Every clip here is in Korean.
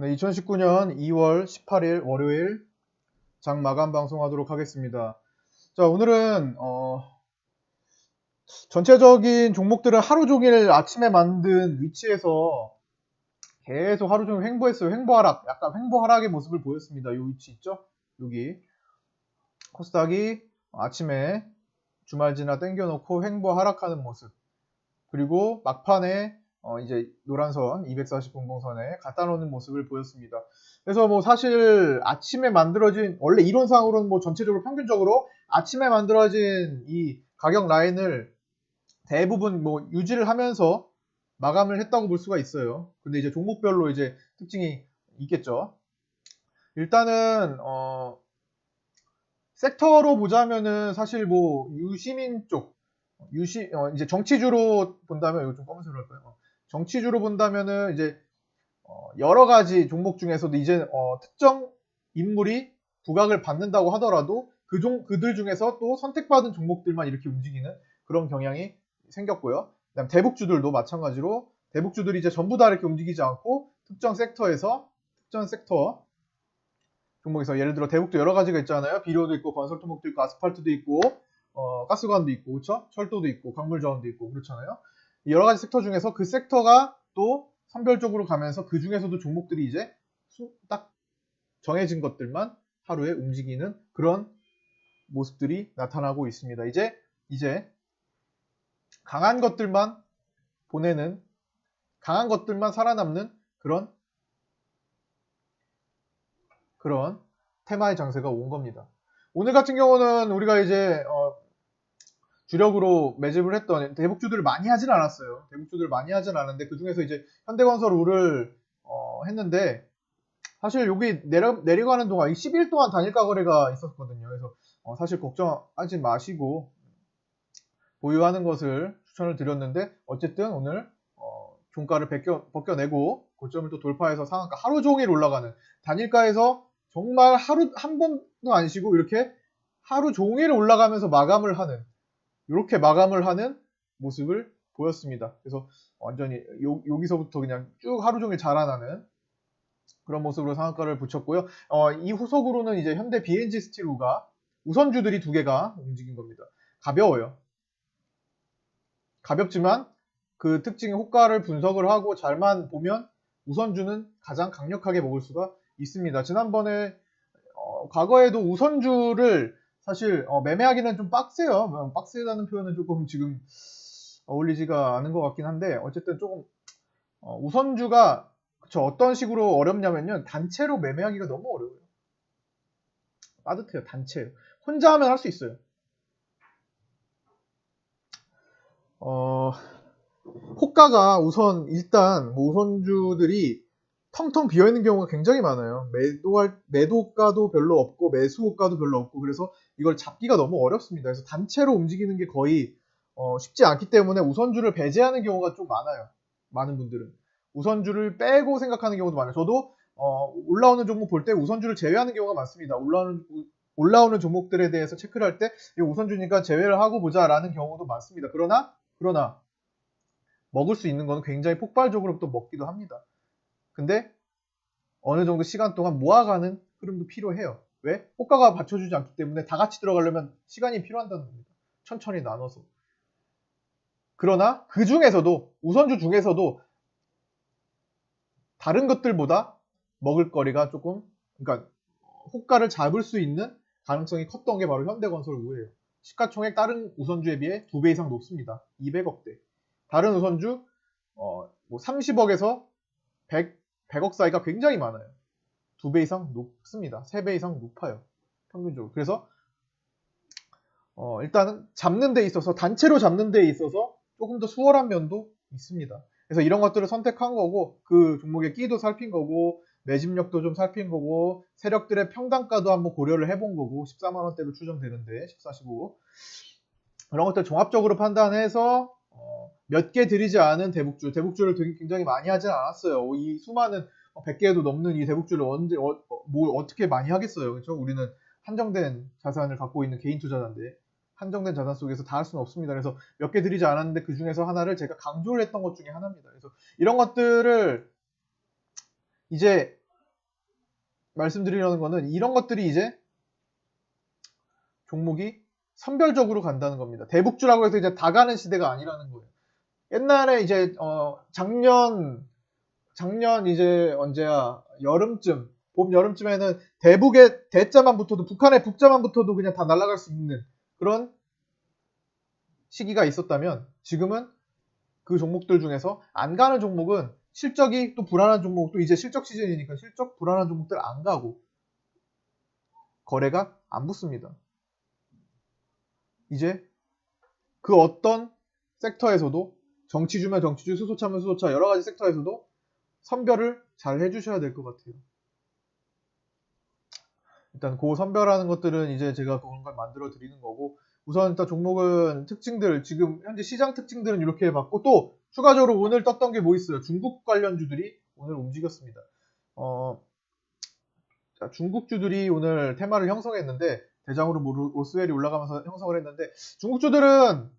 네, 2019년 2월 18일 월요일 장 마감 방송하도록 하겠습니다. 자, 오늘은 어, 전체적인 종목들을 하루 종일 아침에 만든 위치에서 계속 하루 종일 횡보했어요. 횡보 하락, 약간 횡보 하락의 모습을 보였습니다. 이 위치 있죠? 여기 코스닥이 아침에 주말 지나 땡겨놓고 횡보 하락하는 모습. 그리고 막판에 어 이제 노란선 240 분봉선에 갖다 놓는 모습을 보였습니다. 그래서 뭐 사실 아침에 만들어진 원래 이론상으로는 뭐 전체적으로 평균적으로 아침에 만들어진 이 가격 라인을 대부분 뭐 유지를 하면서 마감을 했다고 볼 수가 있어요. 근데 이제 종목별로 이제 특징이 있겠죠. 일단은 어 섹터로 보자면은 사실 뭐 유시민 쪽 유시 어 이제 정치주로 본다면 이거 좀 검은색으로 할까요? 어, 정치주로 본다면은 이제 어 여러 가지 종목 중에서도 이제 어 특정 인물이 부각을 받는다고 하더라도 그 종, 그들 중에서 또 선택받은 종목들만 이렇게 움직이는 그런 경향이 생겼고요. 그다음 대북주들도 마찬가지로 대북주들이 이제 전부 다 이렇게 움직이지 않고 특정 섹터에서 특정 섹터 종목에서 예를 들어 대북도 여러 가지가 있잖아요. 비료도 있고 건설 토목도 있고 아스팔트도 있고 어, 가스관도 있고 그렇죠? 철도도 있고 광물 자원도 있고 그렇잖아요. 여러 가지 섹터 중에서 그 섹터가 또 선별적으로 가면서 그 중에서도 종목들이 이제 딱 정해진 것들만 하루에 움직이는 그런 모습들이 나타나고 있습니다. 이제 이제 강한 것들만 보내는 강한 것들만 살아남는 그런 그런 테마의 장세가 온 겁니다. 오늘 같은 경우는 우리가 이제 어, 주력으로 매집을 했던 대북주들을 많이 하진 않았어요. 대북주들을 많이 하진 않았는데 그 중에서 이제 현대건설 우를 어, 했는데 사실 여기 내려, 내려가는 동안 10일 동안 단일가 거래가 있었거든요. 그래서 어, 사실 걱정하지 마시고 보유하는 것을 추천을 드렸는데 어쨌든 오늘 어, 종가를 벗겨, 벗겨내고 고점을 또 돌파해서 상한가 하루 종일 올라가는 단일가에서 정말 하루 한 번도 안 쉬고 이렇게 하루 종일 올라가면서 마감을 하는 이렇게 마감을 하는 모습을 보였습니다. 그래서 완전히 요, 여기서부터 그냥 쭉 하루 종일 자라나는 그런 모습으로 상한가를 붙였고요. 어, 이 후속으로는 이제 현대 BNG 스틸우가 우선주들이 두 개가 움직인 겁니다. 가벼워요. 가볍지만 그 특징의 호가를 분석을 하고 잘만 보면 우선주는 가장 강력하게 먹을 수가 있습니다. 지난번에 어, 과거에도 우선주를 사실 어, 매매하기는 좀 빡세요. 뭐 빡세다는 표현은 조금 지금 어울리지가 않은 것 같긴 한데 어쨌든 조금 어, 우선주가 그쵸, 어떤 식으로 어렵냐면요 단체로 매매하기가 너무 어려워요. 빠듯해요 단체. 혼자 하면 할 수 있어요. 어, 호가가 우선 일단 뭐 우선주들이 텅텅 비어 있는 경우가 굉장히 많아요. 매도할 매도가도 별로 없고 매수가도 별로 없고 그래서 이걸 잡기가 너무 어렵습니다. 그래서 단체로 움직이는 게 거의 어, 쉽지 않기 때문에 우선주를 배제하는 경우가 좀 많아요. 많은 분들은 우선주를 빼고 생각하는 경우도 많아요. 저도 어, 올라오는 종목 볼 때 우선주를 제외하는 경우가 많습니다. 올라오는 올라오는 종목들에 대해서 체크를 할때 우선주니까 제외를 하고 보자라는 경우도 많습니다. 그러나 그러나 먹을 수 있는 건 굉장히 폭발적으로 또 먹기도 합니다. 근데 어느 정도 시간 동안 모아가는 흐름도 필요해요. 왜? 호가가 받쳐주지 않기 때문에 다 같이 들어가려면 시간이 필요한다는 겁니다. 천천히 나눠서. 그러나 그 중에서도 우선주 중에서도 다른 것들보다 먹을 거리가 조금 그러니까 호가를 잡을 수 있는 가능성이 컸던 게 바로 현대건설 우예요. 시가총액 다른 우선주에 비해 두배 이상 높습니다. 200억대. 다른 우선주 어, 뭐 30억에서 100, 100억 사이가 굉장히 많아요. 두 배 이상 높습니다. 세 배 이상 높아요. 평균적으로. 그래서 어, 일단은 잡는 데 있어서 단체로 잡는 데 있어서 조금 더 수월한 면도 있습니다. 그래서 이런 것들을 선택한 거고 그 종목의 끼도 살핀 거고 매집력도 좀 살핀 거고 세력들의 평단가도 한번 고려를 해본 거고 14만 원대로 추정되는데 14, 15 그런 것들 종합적으로 판단해서 어, 몇개 들이지 않은 대북주 대북주를 굉장히 많이 하진 않았어요. 이 수많은 100개에도 넘는 이 대북주를 언제 어, 어, 뭘 어떻게 많이 하겠어요. 그렇죠? 우리는 한정된 자산을 갖고 있는 개인 투자자인데 한정된 자산 속에서 다 할 수는 없습니다. 그래서 몇개 들이지 않았는데 그 중에서 하나를 제가 강조를 했던 것 중에 하나입니다. 그래서 이런 것들을 이제 말씀드리려는 거는 이런 것들이 이제 종목이 선별적으로 간다는 겁니다. 대북주라고 해서 이제 다 가는 시대가 아니라는 거예요. 옛날에 이제 어 작년 작년 이제 언제야 여름쯤 봄 여름쯤에는 대북의 대자만 붙어도 북한의 북자만 붙어도 그냥 다 날아갈 수 있는 그런 시기가 있었다면 지금은 그 종목들 중에서 안 가는 종목은 실적이 또 불안한 종목 또 이제 실적 시즌이니까 실적 불안한 종목들 안 가고 거래가 안 붙습니다. 이제 그 어떤 섹터에서도 정치주면 정치주, 수소차면 수소차 여러 가지 섹터에서도 선별을 잘 해주셔야 될 것 같아요. 일단 그 선별하는 것들은 이제 제가 그런 걸 만들어 드리는 거고 우선 일단 종목은 특징들 지금 현재 시장 특징들은 이렇게 해봤고 또 추가적으로 오늘 떴던 게 뭐 있어요? 중국 관련주들이 오늘 움직였습니다. 어, 자, 중국주들이 오늘 테마를 형성했는데 대장으로 뭐 로스웰이 올라가면서 형성을 했는데 중국주들은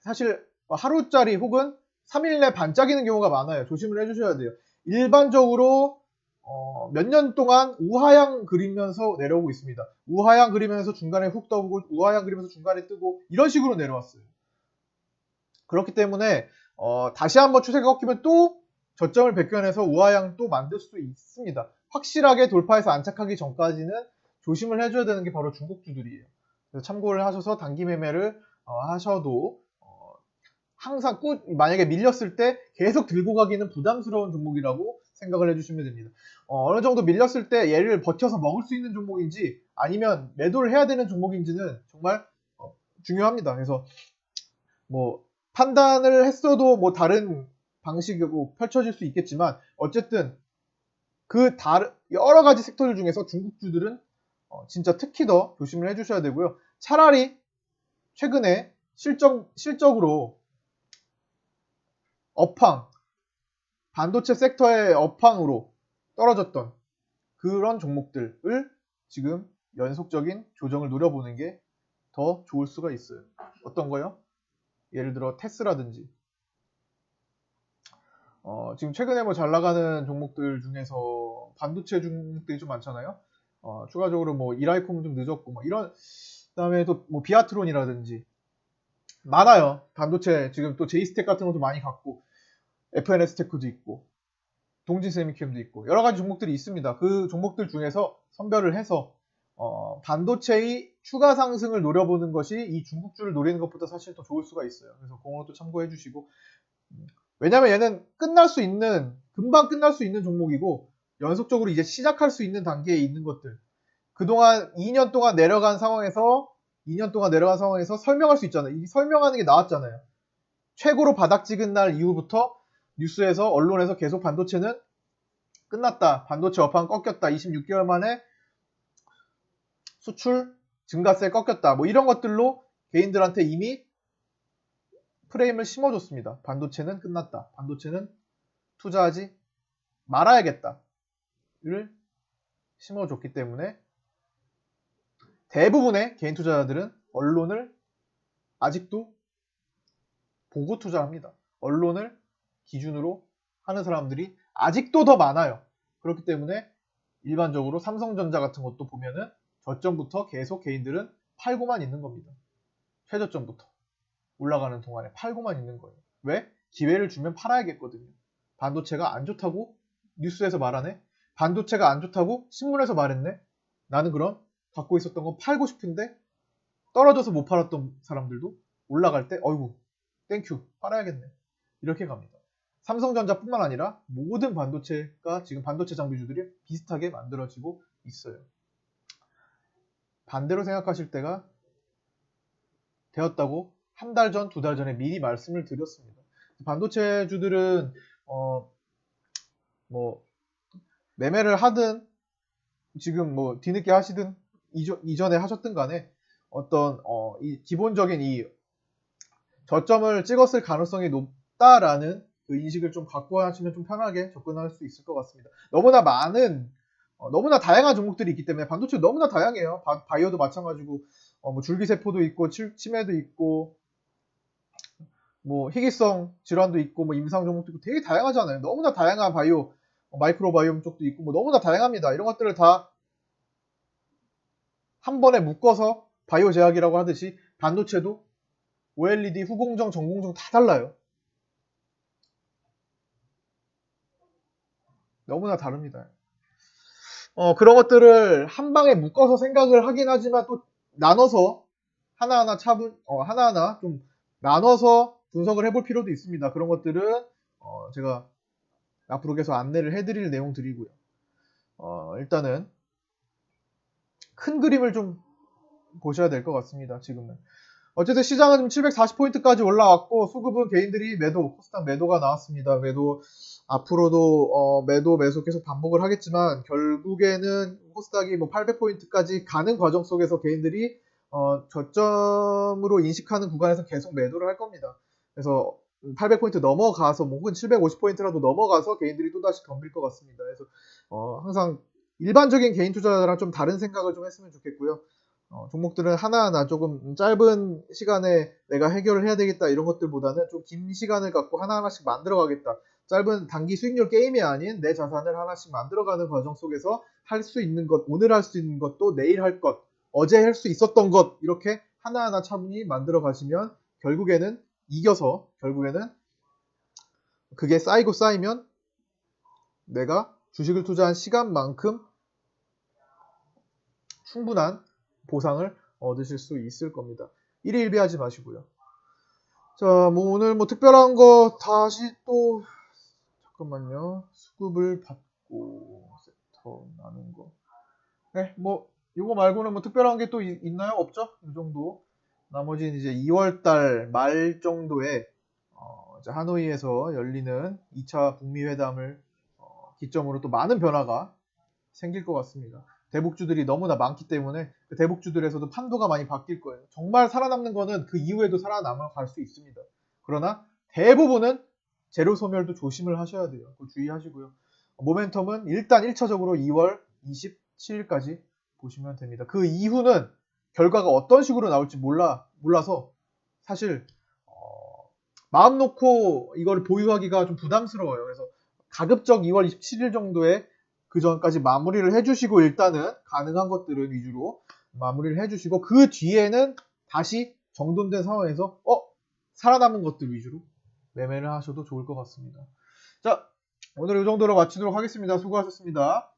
사실 하루짜리 혹은 3일 내 반짝이는 경우가 많아요. 조심을 해주셔야 돼요. 일반적으로 어, 몇 년 동안 우하향 그리면서 내려오고 있습니다. 우하향 그리면서 중간에 훅 떠오고 우하향 그리면서 중간에 뜨고 이런 식으로 내려왔어요. 그렇기 때문에 어, 다시 한번 추세가 꺾이면 또 저점을 백견해서 우하향 또 만들 수 있습니다. 확실하게 돌파해서 안착하기 전까지는 조심을 해줘야 되는 게 바로 중국주들이에요. 참고를 하셔서 단기 매매를 어, 하셔도 어, 항상 꾸, 만약에 밀렸을 때 계속 들고 가기는 부담스러운 종목이라고 생각을 해주시면 됩니다. 어, 느 정도 밀렸을 때 얘를 버텨서 먹을 수 있는 종목인지 아니면 매도를 해야 되는 종목인지는 정말 어, 중요합니다. 그래서 뭐 판단을 했어도 뭐 다른 방식으로 펼쳐질 수 있겠지만 어쨌든 그 다른 여러 가지 섹터들 중에서 중국주들은 어, 진짜 특히 더 조심을 해주셔야 되고요. 차라리 최근에 실적, 실적으로 업황, 반도체 섹터의 업황으로 떨어졌던 그런 종목들을 지금 연속적인 조정을 노려보는 게 더 좋을 수가 있어요. 어떤 거요? 예를 들어 테스라든지 어, 지금 최근에 뭐 잘 나가는 종목들 중에서 반도체 종목들이 좀 많잖아요. 어, 추가적으로 뭐 이라이콤은 좀 늦었고 뭐 이런 그다음에 또 뭐 비아트론이라든지 많아요. 반도체 지금 또 제이스텍 같은 것도 많이 갖고 FNS 테크도 있고 동진 세미캠도 있고 여러 가지 종목들이 있습니다. 그 종목들 중에서 선별을 해서 어, 반도체의 추가 상승을 노려보는 것이 이 중국주를 노리는 것보다 사실 더 좋을 수가 있어요. 그래서 그것도 참고해 주시고 음, 왜냐면 얘는 끝날 수 있는 금방 끝날 수 있는 종목이고 연속적으로 이제 시작할 수 있는 단계에 있는 것들 그동안 2년 동안 내려간 상황에서 2년 동안 내려간 상황에서 설명할 수 있잖아요. 이 설명하는 게 나왔잖아요. 최고로 바닥 찍은 날 이후부터 뉴스에서 언론에서 계속 반도체는 끝났다. 반도체 업황 꺾였다. 26개월 만에 수출 증가세 꺾였다. 뭐 이런 것들로 개인들한테 이미 프레임을 심어줬습니다. 반도체는 끝났다. 반도체는 투자하지 말아야겠다. 를 심어줬기 때문에 대부분의 개인 투자자들은 언론을 아직도 보고 투자합니다. 언론을 기준으로 하는 사람들이 아직도 더 많아요. 그렇기 때문에 일반적으로 삼성전자 같은 것도 보면은 저점부터 계속 개인들은 팔고만 있는 겁니다. 최저점부터 올라가는 동안에 팔고만 있는 거예요. 왜? 기회를 주면 팔아야겠거든요. 반도체가 안 좋다고 뉴스에서 말하네? 반도체가 안 좋다고 신문에서 말했네? 나는 그럼 갖고 있었던 거 팔고 싶은데 떨어져서 못 팔았던 사람들도 올라갈 때 어이구 땡큐 팔아야겠네 이렇게 갑니다. 삼성전자뿐만 아니라 모든 반도체가 지금 반도체 장비주들이 비슷하게 만들어지고 있어요. 반대로 생각하실 때가 되었다고 한 달 전, 두 달 전에 미리 말씀을 드렸습니다. 반도체주들은 어, 뭐 매매를 하든 지금 뭐 뒤늦게 하시든 이전, 이전에 하셨든 간에 어떤 어, 이 기본적인 이 저점을 찍었을 가능성이 높다라는 그 인식을 좀 갖고 하시면 좀 편하게 접근할 수 있을 것 같습니다. 너무나 많은 어, 너무나 다양한 종목들이 있기 때문에 반도체 너무나 다양해요. 바, 이오도 마찬가지고 어, 뭐 줄기세포도 있고 치, 치매도 있고 뭐 희귀성 질환도 있고 뭐 임상 종목도 있고 되게 다양하잖아요. 너무나 다양한 바이오 마이크로바이옴 쪽도 있고 뭐 너무나 다양합니다. 이런 것들을 다 한 번에 묶어서 바이오 제약이라고 하듯이 반도체도 OLED, 후공정, 전공정 다 달라요. 너무나 다릅니다. 어, 그런 것들을 한 방에 묶어서 생각을 하긴 하지만 또 나눠서 하나하나 차분, 어, 하나하나 좀 나눠서 분석을 해볼 필요도 있습니다. 그런 것들은 어, 제가 앞으로 계속 안내를 해드릴 내용들이고요. 어, 일단은 큰 그림을 좀 보셔야 될 것 같습니다. 지금은. 어쨌든 시장은 지금 740포인트까지 올라왔고 수급은 개인들이 매도, 코스닥 매도가 나왔습니다. 매도 앞으로도 어, 매도 매수 계속 반복을 하겠지만 결국에는 코스닥이 뭐 800포인트까지 가는 과정 속에서 개인들이 어, 저점으로 인식하는 구간에서 계속 매도를 할 겁니다. 그래서 800포인트 넘어가서 뭐 혹은 750포인트라도 넘어가서 개인들이 또다시 덤빌 것 같습니다. 그래서 어, 항상 일반적인 개인 투자자랑 좀 다른 생각을 좀 했으면 좋겠고요. 어, 종목들은 하나하나 조금 짧은 시간에 내가 해결을 해야 되겠다 이런 것들보다는 좀 긴 시간을 갖고 하나하나씩 만들어 가겠다. 짧은 단기 수익률 게임이 아닌 내 자산을 하나씩 만들어가는 과정 속에서 할 수 있는 것, 오늘 할 수 있는 것도 내일 할 것, 어제 할 수 있었던 것 이렇게 하나하나 차분히 만들어 가시면 결국에는 이겨서 결국에는 그게 쌓이고 쌓이면 내가 주식을 투자한 시간만큼 충분한 보상을 얻으실 수 있을 겁니다. 1일 1비 하지 마시고요. 자, 뭐 오늘 뭐 특별한 거 다시 또 잠깐만요. 수급을 받고 세터 나눈 거. 네, 뭐 이거 말고는 뭐 특별한 게 또 있나요? 없죠? 이 정도. 나머지는 이제 2월달 말 정도에 어, 하노이에서 열리는 2차 북미 회담을 어, 기점으로 또 많은 변화가 생길 것 같습니다. 대북주들이 너무나 많기 때문에 그 대북주들에서도 판도가 많이 바뀔 거예요. 정말 살아남는 거는 그 이후에도 살아남아 갈 수 있습니다. 그러나 대부분은 재료 소멸도 조심을 하셔야 돼요. 주의하시고요. 모멘텀은 일단 1차적으로 2월 27일까지 보시면 됩니다. 그 이후는 결과가 어떤 식으로 나올지 몰라 몰라서 사실 어, 마음 놓고 이걸 보유하기가 좀 부담스러워요. 그래서 가급적 2월 27일 정도에 그 전까지 마무리를 해주시고 일단은 가능한 것들은 위주로 마무리를 해주시고 그 뒤에는 다시 정돈된 상황에서 어 살아남은 것들 위주로 매매를 하셔도 좋을 것 같습니다. 자 오늘 이 정도로 마치도록 하겠습니다. 수고하셨습니다.